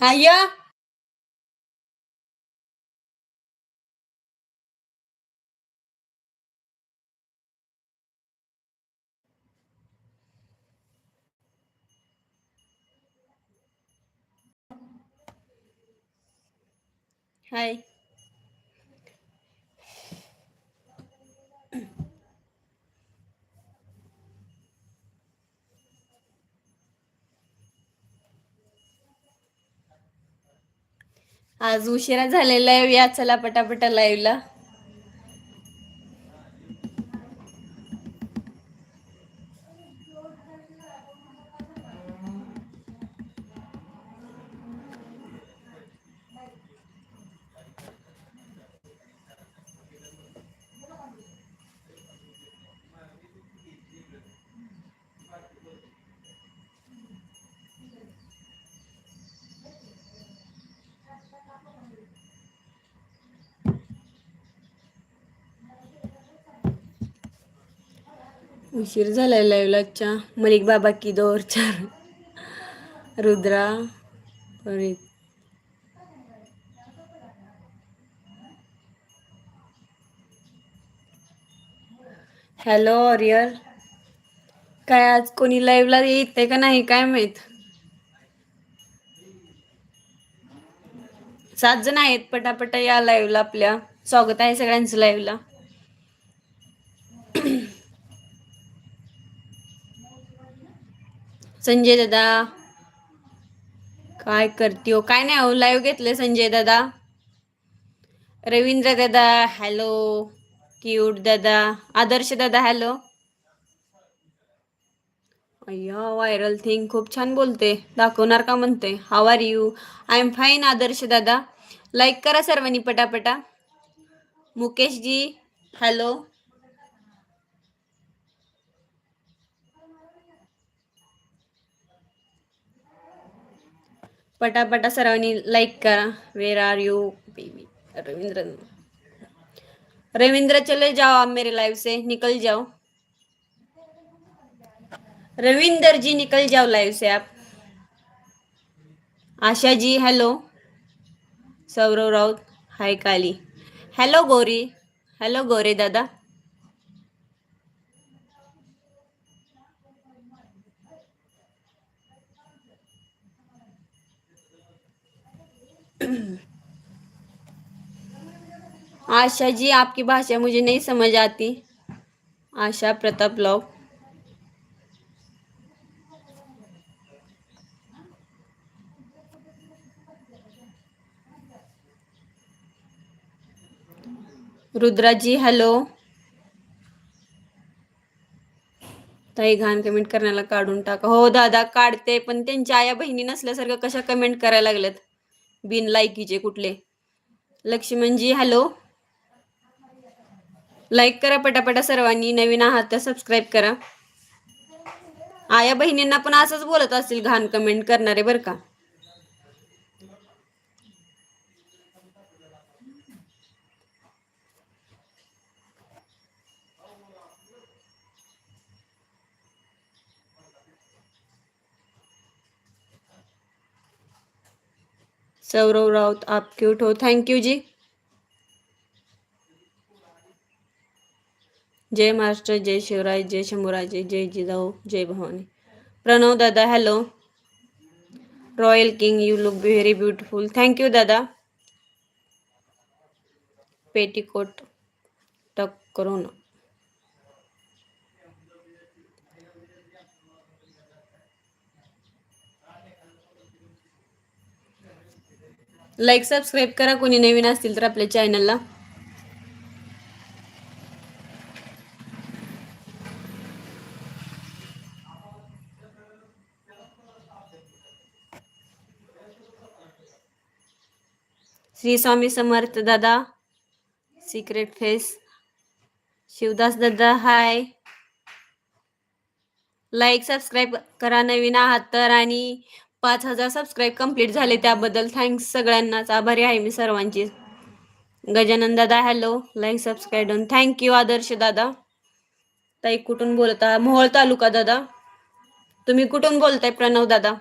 हा या आज उशिरा झालेला आहे या चला पटापटा लाईव्हला उशीर झालाय लाईव्हलाच्या मलिक बाबा की दोर चार. रुद्रा परत. हॅलो ऑरियर काय आज कोणी लाईव्हला येते का नाही काय माहीत? सात जण आहेत पटापटा या लाईव्हला आपल्या. स्वागत आहे सगळ्यांचं लाईव्हला. संजय दादा. काय करते हो? काय नाही हो लाईव्ह घेतले संजय दादा. रवींद्र दादा हॅलो क्यूट दादा. आदर्श दादा हॅलो अय्या व्हायरल थिंग खूप छान बोलते. दाखवणार का म्हणते? How are you I am fine Adarsh दादा. लाईक करा सर्वांनी पटापटा. मुकेश जी हॅलो पटापटा सर्वांनी लाईक करा where are you baby Ravindra Ravindra चले जाओ आप मेरे लाइव से निकल जाओ रविंदर जी निकल जाओ लाइव से आप Asha ji hello Saurav Raut hi Kali hello Gauri hello Gauri दादा आशा जी आपकी भाषा मुझे नहीं समझ आती। आशा प्रताप लॉग। रुद्राजी हॅलो ताई घाण कमेंट करण्याला काढून टाका. हो दादा काढते पण त्यांच्या आया बहिणी नसल्यासारखं कशा कमेंट करायला लागल्यात? बिनलायकीचे कुठले? लक्ष्मणजी हॅलो. लाईक करा पटापटा सर्वांनी. नवीन आहात तर सबस्क्राईब करा. आया बहिणींना पण असंच बोलत असतील घाण कमेंट करणारे बरं का? सौरव राउत, आप क्यूट हो। Thank you ji. Jai master, जय शिवराय, जय शंभूराजे जय जिजाऊ, जय भवानी। प्रणव दादा hello royal king you look very beautiful thank you दादा। पेटीकोट टक करो ना। लाईक सबस्क्राईब करा कोणी नवीन असतील तर आपल्या चॅनलला श्री स्वामी समर्थ दादा सिक्रेट फेस शिवदास दादा हाय लाईक सबस्क्राईब करा नवीन आहात तर आणि पाच हजार सबस्क्राईब कंप्लीट झाले त्याबद्दल थँक्स सगळ्यांनाच. आभारी आहे मी सर्वांची. गजानन दादा hello like subscribe done thank you Adarsh दादा. ताई कुठून बोलता? मोहोळ तालुका दादा. तुम्ही कुठून बोलताय प्रणव दादा?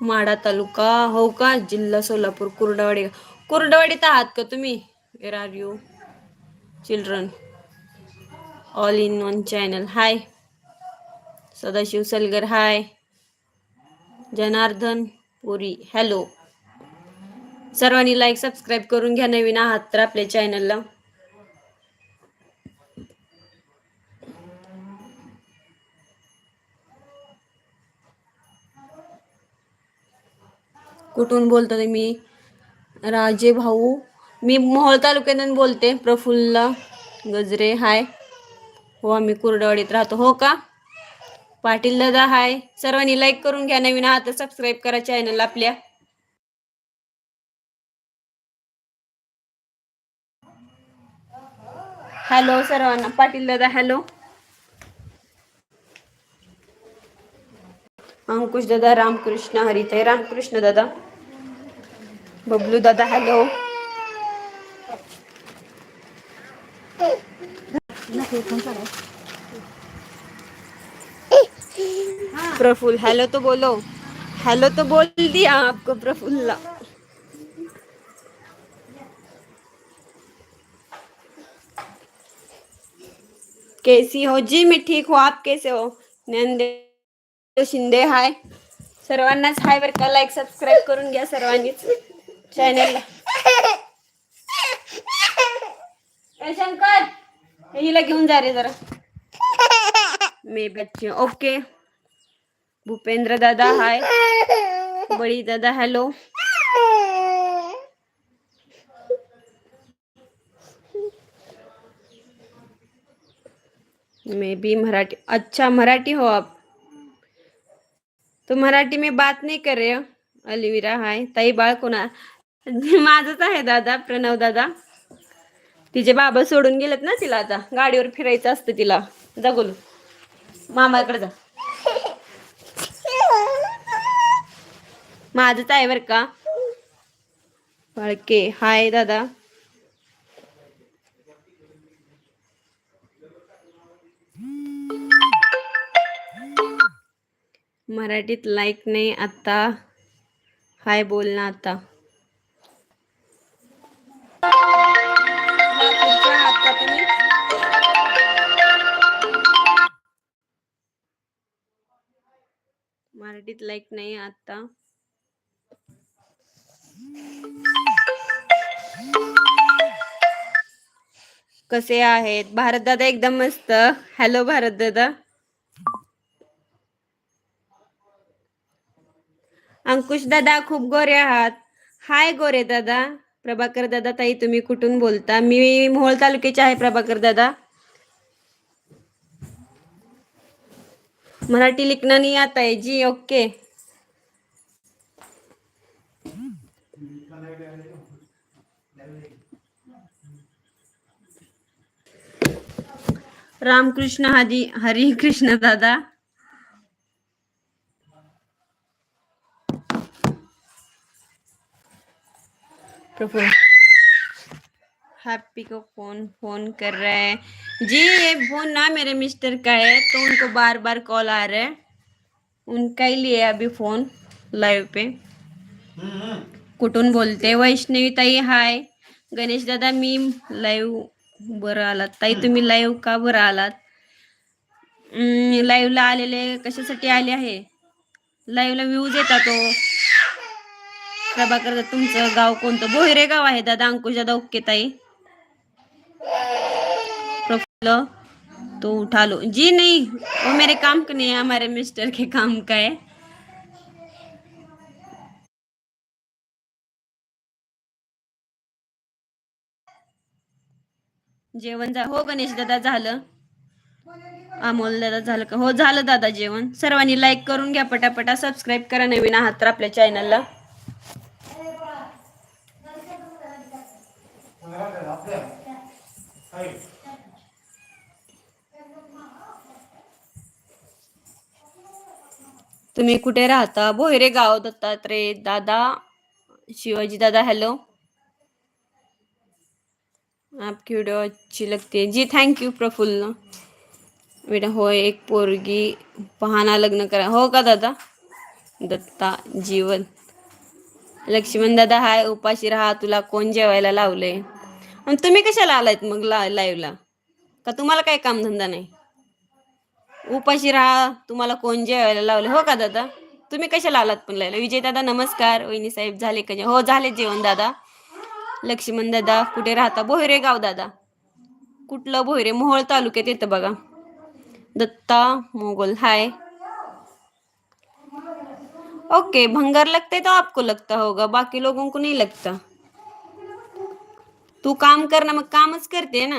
माडा तालुका हो का? जिल्हा सोलापूर कुर्डवाडी. कुर्डवाडीत आहात का तुम्ही? Where are you children all in one channel hi Sadashiv Salgar hi Janardan Puri hello सर्वांनी लाईक सबस्क्राईब करून घ्या. नवीन आहात तर आपल्या चॅनलला कुठून बोलतो तुम्ही राजे भाऊ. मी मोहोळ तालुक्यातून बोलते प्रफुल्ल गजरे. हाय. हो आम्ही कुरडवाडीत राहतो. हो का? पाटील दादा हाय. सर्वांनी लाईक करून घ्या. नवीन आहात सबस्क्राईब करा चॅनल आपल्या. हॅलो सर्वांना. पाटील दादा हॅलो अंकुश दादा, रामकृष्ण हरिताई रामकृष्ण दादा। बबलू दादा हॅलो प्रफुल हेलो तो बोलो। हेलो तो बोल दिया आपको प्रफुल्ला। कैसी हो? जी, मैं ठीक हूँ। आप कैसे हो? नंदे शिंदे हाय. सर्वांनाच हाय बर का? लाईक सबस्क्राईब करून घ्या सर्वांनीच. चॅनेलला शंकर हिला घेऊन जा रे जरा. मे बच्चे ओके. भूपेंद्र दादा हाय. बळी दादा हॅलो. मे बी मराठी अच्छा मराठी हो आप. तो मराठी में बात नाही कर रहे अलिविरा हाय. ताई बाळ कोणा? माझंच आहे दादा प्रणव दादा. तिचे बाबा सोडून गेलेत ना तिला आता. गाडीवर फिरायचं असतं तिला. जा गोलू. मामाकडे जा. माझंच आहे बर का? बाळके हाय दादा. मराठीत लाईक नाही आता हाय बोल ना आता. मराठीत लाईक नाही आता. कसे आहेत? भारत दादा एकदम मस्त. हॅलो भारत दादा. अंकुश दादा खूप गोरे आहात. हाय गोरे दादा. प्रभाकर दादा ताई तुम्ही कुठून बोलता? मी मोहोळ तालुक्याचे आहे प्रभाकर दादा. मराठी लिखना नाही आता आहे जी ओके. रामकृष्ण हरी हरी कृष्ण दादा. प्रभु हैप्पी को कौन फोन कर रहा है। जी ये फोन ना मेरे मिस्टर का है तो उनको बार बार कॉल आ रहा है। उनका ही लिया अभी फोन लाइव पे। कुठून बोलते वैष्णवी ताई हाय गणेश दादा मी लाईव्ह बरं आलात. ताई तुम्ही लाईव्ह का बरं आलात? लाईव्हला आलेले कशासाठी आले आहे? लाईव्हला व्ह्यूज येतात तो प्रभाकर तुमचं गाव कोणतं? भोयरे गाव आहे दादा अंकुश दादा ओके ताई. प्रफुल्ल तो उठा लो जी नहीं वो मेरे काम का नहीं है हमारे मिस्टर के काम का है. जेवण जा हो गणेश दादा झालं. अमोल दादा झालं का? हो झालं दादा जेवण. सर्वांनी लाईक करून घ्या पटापटा. सबस्क्राईब करा नवीन आहात तर आपल्या चॅनलला तुम्ही कुठे राहता? भोयरे गाव दत्तात्रय दादा शिवाजी दादा हॅलो आपकी वीडियो अच्छी लगती है. जी थँक्यू प्रफुल्ल. बेटा हो एक पोरगी पहाना लग्न करा. हो का दादा? दत्ता जीवन. लक्ष्मण दादा हाय उपाशी राहा. तुला कोण जेवायला लावलंय? आणि तुम्ही कशाला आलायत मग ला लाईव्हला का तुम्हाला काय कामधंदा नाही? उपाशी राहा तुम्हाला कोण जेवायला लावलं? हो का दादा? तुम्ही कशाला आलात पण लायला विजय दादा नमस्कार. वहिनी साहेब झाले का हो झाले जेवण दादा. लक्ष्मण दादा कुठे राहता? बोहरे गाव दादा. कुठलं बोहरे मोहोळ तालुक्यात येतं बघा. दत्ता मोगल हाय. ओके भंगार लगते तो आपको लगता होगा बाकी लोगों को नहीं लगता. तू काम कर ना मग कामच करते ना.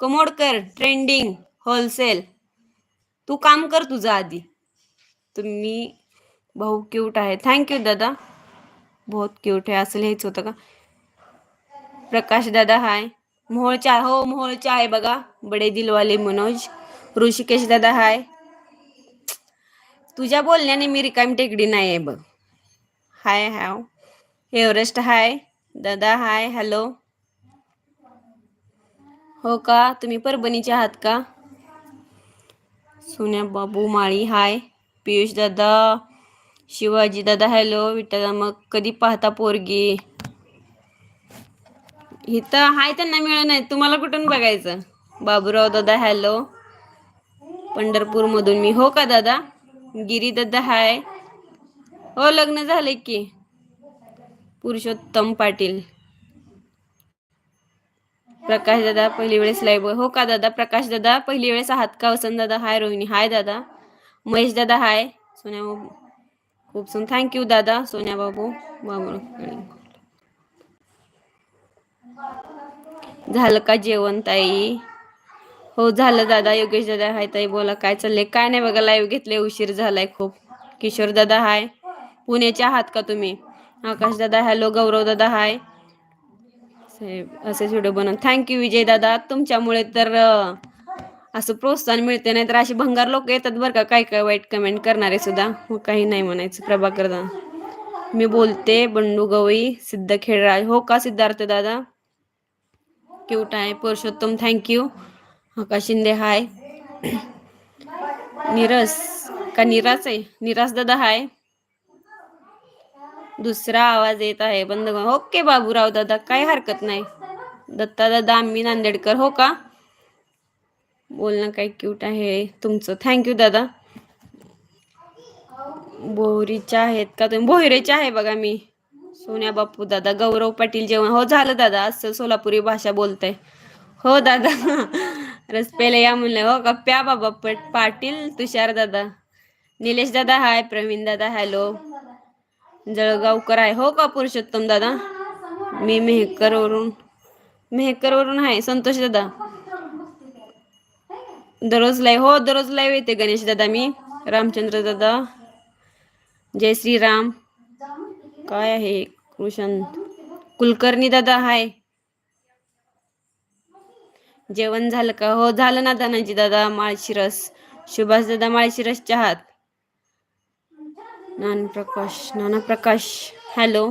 कमोड कर ट्रेंडिंग होलसेल तू काम कर तुझं आधी. तुम्ही भाऊ क्यूट आहे. थँक्यू दादा. बहुत क्यूट आहे. असं लिहायचं होतं का? प्रकाश दादा हाय मोहोळच्या हो मोहोळच्या आहे बघा. बडे दिलवाले मनोज. ऋषिकेश दादा हाय तुझ्या बोलण्याने मी रिकामी टेकडी नाही आहे बघ. हाय हॅव एव्हरेस्ट हाय दादा हाय हॅलो हो का? तुम्ही परभणीचे आहात का? सोन्या बाबू माळी हाय पियुष दादा शिवाजी दादा हॅलो विठ्ठला मग कधी पाहता पोरगी? इथं हाय त्यांना मिळत नाही. तुम्हाला कुठून बघायचं? बाबूराव दादा हॅलो पंढरपूरमधून मी. हो का दादा? गिरी दादा हाय हो लग्न झाले की. पुरुषोत्तम पाटील. प्रकाश दादा पहिली वेळेस लाईव्ह हो का दादा? प्रकाश दादा पहिली वेळेस आहात का? वसंत दादा हाय रोहिणी. हाय दादा. महेश दादा हाय. सोन्या बाबू खूप सुन. थँक्यू दादा. सोन्या बाबू बाबू झालं का जेवण ताई? हो झालं दादा. योगेश दादा हाय ताई. बोला काय चाललंय? काय नाही बघा लाईव्ह घेतले उशीर झालाय खूप. किशोर दादा हाय. पुण्याचे आहात का तुम्ही? आकाश दादा हॅलो गौरव दादा हाय साहेब असेच व्हिडिओ बनव. थँक्यू विजय दादा. तुमच्यामुळे तर असं प्रोत्साहन मिळते नाही तर असे भंगार लोक येतात बरं का? काय काय वाईट कमेंट करणारे सुद्धा. मग काही नाही म्हणायचं. प्रभाकर दादा मी बोलते. बंडू गवई सिद्ध खेळराज हो का सिद्धार्थ दादा? क्यूट आहे. Purushottam thank you Akash Shinde hi निरस का निरास आहे? निरास दादा हाय दुसरा आवाज येत आहे. बंद ओके हो बाबूराव दादा काय हरकत नाही. दत्ता दादा आम्ही नांदेडकर हो का? बोलणं काय क्यूट आहे तुमचं. थँक्यू दादा. बोहरीच्या आहेत का तुम्ही? बोहिरेचे आहे बघा मी. सोन्या बापू दादा गौरव पाटील जेवण हो झालं दादा. असं सोलापुरी भाषा बोलताय. हो दादा. रसपेला या म्हणलं. हो का? प्या बाबा पट पाटील तुषार दादा. निलेश दादा हाय. प्रवीण दादा हॅलो. जळगावकर आहे. हो का पुरुषोत्तम दादा? मी मेहकरवरून मेहकरवरून आहे. संतोष दादा? दररोज लाईव्ह हो दररोज लाईव्ह येते गणेश दादा मी. रामचंद्र दादा? जय श्रीराम. काय आहे? कृष्ण कुलकर्णी दादा हाय. जेवण झालं का? हो झालं ना धनाजी दादा माळशिरस. सुभाष दादा माळशिरस चहात नाना प्रकाश नाना प्रकाश हॅलो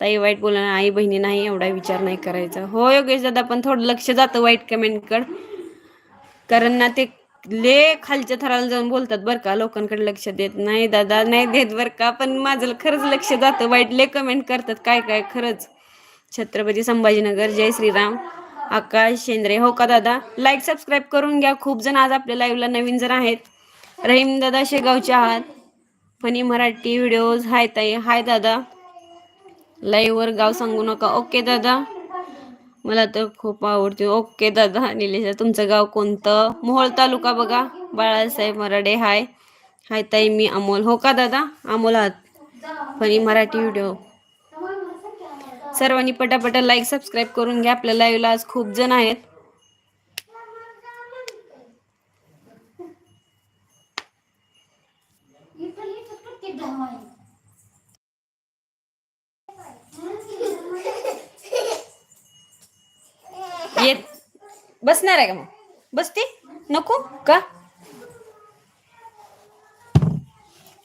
ताई वाईट बोला आई बहिणी नाही एवढा विचार नाही करायचा. हो योगेश दादा पण थोडं लक्ष जातं वाईट कमेंटकड कारण ना ते ले खालच्या थराला जाऊन बोलतात बरं का लोकांकडे लक्ष देत नाही दादा नाही देत बरं का पण माझं खरंच लक्ष जातं वाईट. ले कमेंट करतात काय काय खरंच. छत्रपती संभाजीनगर जय श्रीराम. आकाश शेंद्रे हो का दादा? लाईक सबस्क्राईब करून घ्या. खूप जण आज आपल्या लाईव्हला नवीन जण आहेत. रहीम दादा शेगावचे आहात. फनी मराठी व्हिडिओज हाय ताई. हाय दादा. लाईव्हवर गाव सांगू नका. ओके दादा. मला तर खूप आवडते. ओके दादा निलेशा तुमचं गाव कोणतं? मोहोळ तालुका बघा. बाळासाहेब मराडे हाय. हाय ताई मी अमोल. हो का दादा? अमोल आहात. फनी मराठी व्हिडिओ सर्वांनी पटापटा लाईक सबस्क्राईब करून घ्या. आपल्या लाईव्हला आज खूप जण आहेत. येत. बसणार आहे का मग? बसते? नको? का?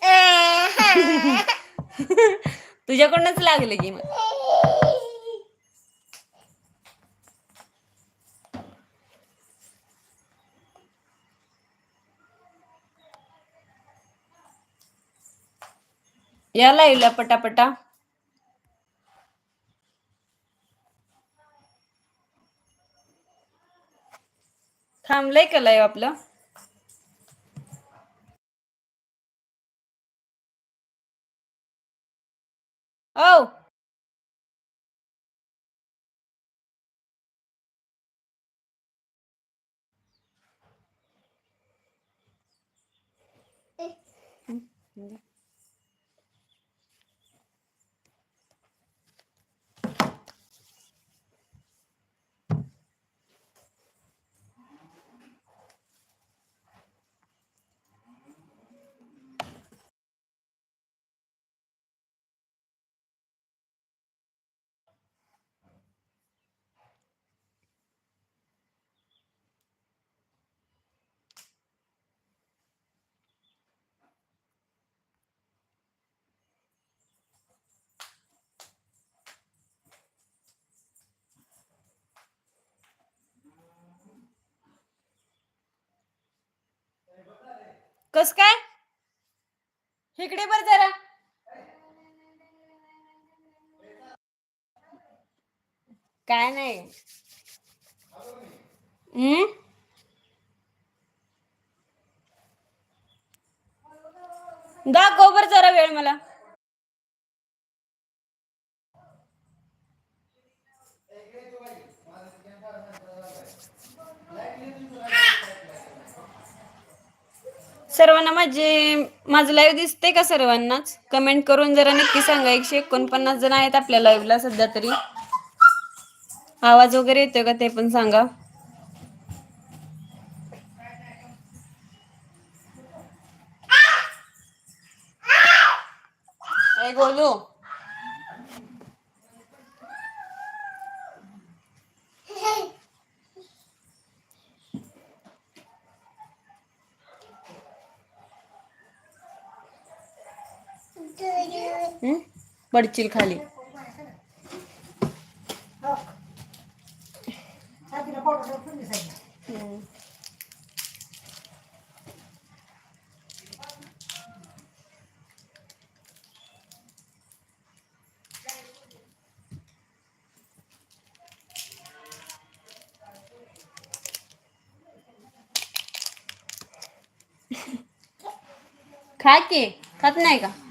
तुझ्याकडूनच लागले की मग. या लाईव्हला पटापटा. थांबलंय का लाईव्ह आपलं. ओ कस काय? इकडे बर जरा. काय नाही. हम्म? दाखव बर जरा वेळ मला. सर्वांना माझे माझं लाईव्ह दिसते का सर्वांनाच? कमेंट करून जरा नक्की सांगा. एकशे एकोणपन्नास जण आहेत आपल्या लाईव्हला सध्या तरी. आवाज वगैरे येतोय का ते पण सांगा. गोलू हम्म? पडशील खाली. खा की. खात नाही का?